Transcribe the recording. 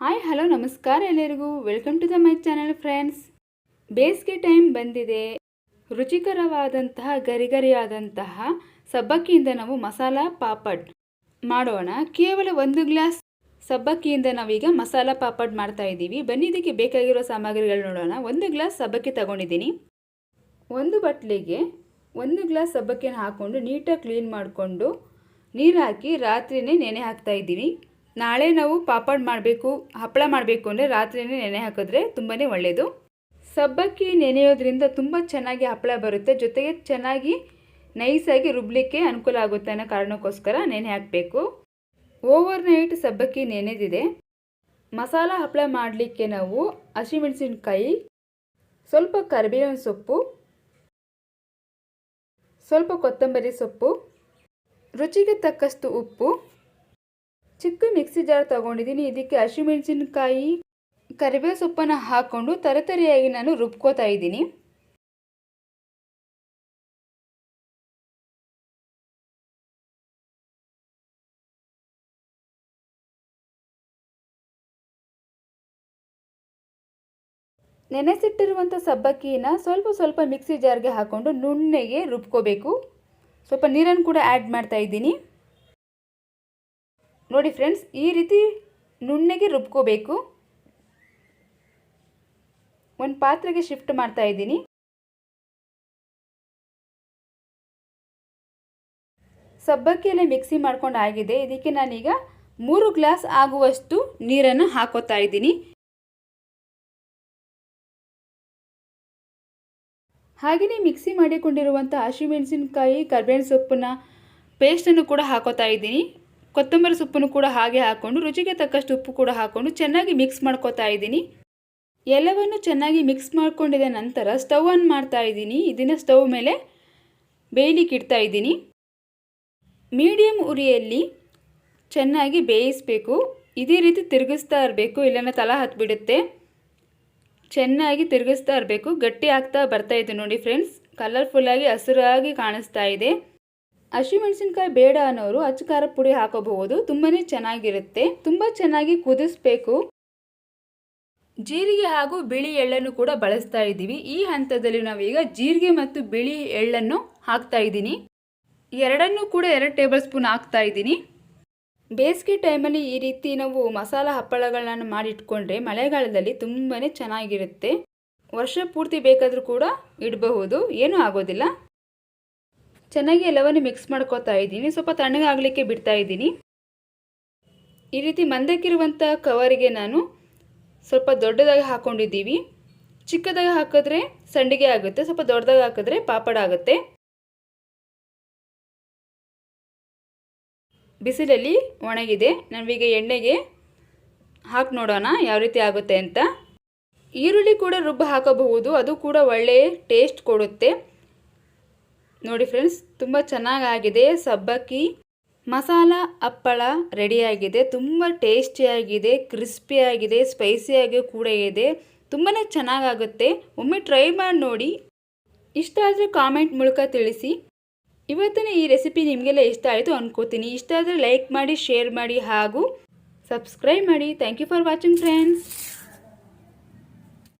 Hi, hello, ನಮಸ್ಕಾರ ಎಲ್ಲರಿಗೂ. Welcome to the my channel friends ಬೇಸಿಗೆ ಟೈಮ್ ಬಂದಿದೆ. ರುಚಿಕರವಾದಂತಹ, ಗರಿಗರಿಯಾದಂತಹ ಸಬ್ಬಕ್ಕಿಯಿಂದ ನಾವು ಮಸಾಲ ಪಾಪಡ್ ಮಾಡೋಣ. ಕೇವಲ ಒಂದು ಗ್ಲಾಸ್ ಸಬ್ಬಕ್ಕಿಯಿಂದ ನಾವೀಗ ಮಸಾಲ ಪಾಪಡ್ ಮಾಡ್ತಾ ಇದ್ದೀವಿ. ಬನ್ನಿ, ಇದಕ್ಕೆ ಬೇಕಾಗಿರೋ ಸಾಮಗ್ರಿಗಳು ನೋಡೋಣ. ಒಂದು ಗ್ಲಾಸ್ ಸಬ್ಬಕ್ಕಿ ತಗೊಂಡಿದ್ದೀನಿ. ಒಂದು ಬಟ್ಲಿಗೆ ಒಂದು ಗ್ಲಾಸ್ ಸಬ್ಬಕ್ಕಿನ ಹಾಕ್ಕೊಂಡು ನೀಟಾಗಿ ಕ್ಲೀನ್ ಮಾಡಿಕೊಂಡು ನೀರು ಹಾಕಿ ರಾತ್ರಿನೇ ನೆನೆ ಹಾಕ್ತಾ ಇದ್ದೀವಿ ನಾಳೆ ನಾವು ಪಾಪಡ್ ಮಾಡಬೇಕು, ಹಪ್ಪಳ ಮಾಡಬೇಕು ಅಂದರೆ ರಾತ್ರಿನೇ ನೆನೆ ಹಾಕಿದ್ರೆ ತುಂಬಾ ಒಳ್ಳೆಯದು ಸಬ್ಬಕ್ಕಿ ನೆನೆಯೋದ್ರಿಂದ ತುಂಬ ಚೆನ್ನಾಗಿ ಹಪ್ಪಳ ಬರುತ್ತೆ. ಜೊತೆಗೆ ಚೆನ್ನಾಗಿ ನೈಸಾಗಿ ರುಬ್ಲಿಕ್ಕೆ ಅನುಕೂಲ ಆಗುತ್ತೆ ಅನ್ನೋ ಕಾರಣಕ್ಕೋಸ್ಕರ ನೆನೆ ಹಾಕಬೇಕು. ಓವರ್ ನೈಟ್ ಸಬ್ಬಕ್ಕಿ ನೆನೆದಿದೆ. ಮಸಾಲ ಹಪ್ಪಳ ಮಾಡಲಿಕ್ಕೆ ನಾವು ಹಸಿಮೆಣಸಿನ್ಕಾಯಿ, ಸ್ವಲ್ಪ ಕರಿಬೇವಿನ ಸೊಪ್ಪು, ಸ್ವಲ್ಪ ಕೊತ್ತಂಬರಿ ಸೊಪ್ಪು, ರುಚಿಗೆ ತಕ್ಕಷ್ಟು ಉಪ್ಪು ಚಿಕ್ಕ ಮಿಕ್ಸಿ ಜಾರ್ ತಗೊಂಡಿದ್ದೀನಿ. ಇದಕ್ಕೆ ಹಸಿಮೆಣಸಿನ್ಕಾಯಿ, ಕರಿಬೇವು ಸೊಪ್ಪನ್ನು ಹಾಕ್ಕೊಂಡು ತರತರಿಯಾಗಿ ನಾನು ರುಬ್ಕೋತಾ ಇದ್ದೀನಿ. ನೆನೆಸಿಟ್ಟಿರುವಂಥ ಸಬ್ಬಕ್ಕಿನ ಸ್ವಲ್ಪ ಸ್ವಲ್ಪ ಮಿಕ್ಸಿ ಜಾರ್ಗೆ ಹಾಕ್ಕೊಂಡು ನುಣ್ಣಗೆ ರುಬ್ಕೋಬೇಕು. ಸ್ವಲ್ಪ ನೀರನ್ನು ಕೂಡ ಆ್ಯಡ್ ಮಾಡ್ತಾ ಇದ್ದೀನಿ. ನೋಡಿ ಫ್ರೆಂಡ್ಸ್, ಈ ರೀತಿ ನುಣ್ಣಗೆ ರುಬ್ಕೋಬೇಕು. ಒಂದು ಪಾತ್ರೆಗೆ ಶಿಫ್ಟ್ ಮಾಡ್ತಾ ಇದ್ದೀನಿ. ಸಬ್ಬಕ್ಕಿಯಲ್ಲಿ ಮಿಕ್ಸಿ ಮಾಡ್ಕೊಂಡು ಆಗಿದೆ. ಇದಕ್ಕೆ ನಾನೀಗ ಮೂರು ಗ್ಲಾಸ್ ಆಗುವಷ್ಟು ನೀರನ್ನು ಹಾಕೋತಾ ಇದ್ದೀನಿ. ಹಾಗೆಯೇ ಮಿಕ್ಸಿ ಮಾಡಿಕೊಂಡಿರುವಂಥ ಹಸಿಮೆಣಸಿನ್ಕಾಯಿ, ಕರ್ಬೇವಿನ ಸೊಪ್ಪನ್ನ ಪೇಸ್ಟನ್ನು ಕೂಡ ಹಾಕೋತಾ ಇದ್ದೀನಿ. ಕೊತ್ತಂಬರಿ ಸೊಪ್ಪನ್ನು ಕೂಡ ಹಾಗೆ ಹಾಕ್ಕೊಂಡು ರುಚಿಗೆ ತಕ್ಕಷ್ಟು ಉಪ್ಪು ಕೂಡ ಹಾಕ್ಕೊಂಡು ಚೆನ್ನಾಗಿ ಮಿಕ್ಸ್ ಮಾಡ್ಕೋತಾ ಇದ್ದೀನಿ. ಎಲ್ಲವನ್ನು ಚೆನ್ನಾಗಿ ಮಿಕ್ಸ್ ಮಾಡ್ಕೊಂಡಿದ ನಂತರ ಸ್ಟವ್ ಆನ್ ಮಾಡ್ತಾ ಇದ್ದೀನಿ. ಇದನ್ನು ಸ್ಟವ್ ಮೇಲೆ ಬೇಯಲಿಕ್ಕೆ ಇಡ್ತಾ ಇದ್ದೀನಿ. ಮೀಡಿಯಮ್ ಉರಿಯಲ್ಲಿ ಚೆನ್ನಾಗಿ ಬೇಯಿಸಬೇಕು. ಇದೇ ರೀತಿ ತಿರುಗಿಸ್ತಾ ಇರಬೇಕು ಇಲ್ಲನ ತಲ ಹತ್ಬಿಡುತ್ತೆ. ಚೆನ್ನಾಗಿ ತಿರುಗಿಸ್ತಾ ಇರಬೇಕು. ಗಟ್ಟಿ ಆಗ್ತಾ ಬರ್ತಾ ಇದೆ ನೋಡಿ ಫ್ರೆಂಡ್ಸ್ ಕಲರ್ಫುಲ್ಲಾಗಿ ಹಸಿರಾಗಿ ಕಾಣಿಸ್ತಾ ಇದೆ. ಹಸಿಮೆಣಸಿನ್ಕಾಯಿ ಬೇಡ ಅನ್ನೋರು ಅಚ್ಚ ಖಾರ ಪುಡಿ ಹಾಕೋಬಹುದು. ತುಂಬಾ ಚೆನ್ನಾಗಿರುತ್ತೆ. ತುಂಬ ಚೆನ್ನಾಗಿ ಕುದಿಸ್ಬೇಕು. ಜೀರಿಗೆ ಹಾಗೂ ಬಿಳಿ ಎಳ್ಳನ್ನು ಕೂಡ ಬಳಸ್ತಾ ಇದ್ದೀವಿ. ಈ ಹಂತದಲ್ಲಿ ನಾವೀಗ ಜೀರಿಗೆ ಮತ್ತು ಬಿಳಿ ಎಳ್ಳನ್ನು ಹಾಕ್ತಾ ಇದ್ದೀನಿ. ಎರಡನ್ನೂ ಕೂಡ ಎರಡು ಟೇಬಲ್ ಸ್ಪೂನ್ ಹಾಕ್ತಾ ಇದ್ದೀನಿ. ಬೇಸಿಗೆ ಟೈಮಲ್ಲಿ ಈ ರೀತಿ ನಾವು ಮಸಾಲ ಹಪ್ಪಳಗಳನ್ನು ಮಾಡಿಟ್ಕೊಂಡ್ರೆ ಮಳೆಗಾಲದಲ್ಲಿ ತುಂಬಾ ಚೆನ್ನಾಗಿರುತ್ತೆ. ವರ್ಷ ಪೂರ್ತಿ ಬೇಕಾದರೂ ಕೂಡ ಇಡಬಹುದು. ಏನೂ ಆಗೋದಿಲ್ಲ. ಚೆನ್ನಾಗಿ ಎಲ್ಲವನ್ನು ಮಿಕ್ಸ್ ಮಾಡ್ಕೋತಾ ಇದ್ದೀನಿ. ಸ್ವಲ್ಪ ತಣ್ಣಗಾಗಲಿಕ್ಕೆ ಬಿಡ್ತಾ ಇದ್ದೀನಿ. ಈ ರೀತಿ ಮಂದಕ್ಕಿರುವಂಥ ಕವರಿಗೆ ನಾನು ಸ್ವಲ್ಪ ದೊಡ್ಡದಾಗಿ ಹಾಕ್ಕೊಂಡಿದ್ದೀವಿ ಚಿಕ್ಕದಾಗಿ ಹಾಕಿದ್ರೆ ಸಂಡಿಗೆ ಆಗುತ್ತೆ. ಸ್ವಲ್ಪ ದೊಡ್ಡದಾಗಿ ಹಾಕಿದ್ರೆ ಪಾಪಡ ಆಗುತ್ತೆ. ಬಿಸಿಲಲ್ಲಿ ಒಣಗಿದೆ. ನಾವೀಗ ಎಣ್ಣೆಗೆ ಹಾಕಿ ನೋಡೋಣ ಯಾವ ರೀತಿ ಆಗುತ್ತೆ ಅಂತ. ಈರುಳ್ಳಿ ಕೂಡ ರುಬ್ಬ ಹಾಕಬಹುದು. ಅದು ಕೂಡ ಒಳ್ಳೆಯ ಟೇಸ್ಟ್ ಕೊಡುತ್ತೆ. ನೋಡಿ ಫ್ರೆಂಡ್ಸ್ ತುಂಬ ಚೆನ್ನಾಗಾಗಿದೆ ಸಬ್ಬಕ್ಕಿ. ಮಸಾಲ ಹಪ್ಪಳ ರೆಡಿಯಾಗಿದೆ ತುಂಬ ಟೇಸ್ಟಿಯಾಗಿದೆ ಕ್ರಿಸ್ಪಿಯಾಗಿದೆ ಸ್ಪೈಸಿಯಾಗಿ ಕೂಡ ಇದೆ. ತುಂಬಾ ಚೆನ್ನಾಗಾಗುತ್ತೆ. ಒಮ್ಮೆ ಟ್ರೈ ಮಾಡಿ ನೋಡಿ. ಇಷ್ಟ ಆದರೆ ಕಾಮೆಂಟ್ ಮೂಲಕ ತಿಳಿಸಿ. ಇವತ್ತಿನ ಈ ರೆಸಿಪಿ ನಿಮಗೆಲ್ಲ ಇಷ್ಟ ಆಯಿತು ಅಂದ್ಕೋತೀನಿ ಇಷ್ಟ ಆದರೆ ಲೈಕ್ ಮಾಡಿ ಶೇರ್ ಮಾಡಿ ಹಾಗೂ ಸಬ್ಸ್ಕ್ರೈಬ್ ಮಾಡಿ. Thank you for watching friends